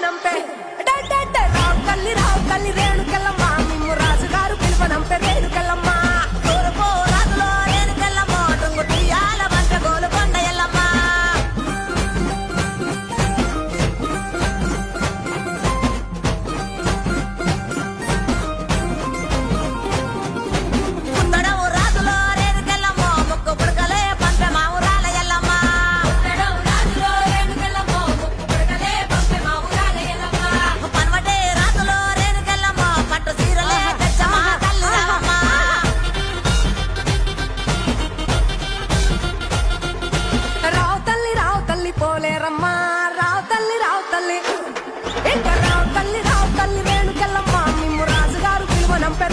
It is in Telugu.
năm Penh వేణుకెల్లమ్మ రావు తల్లి రావు తల్లి. ఇంకా రావు తల్లి రావు తల్లి వేణుకెల్లమ్మ నిమ్ము రాజుగారు పిలువనంపే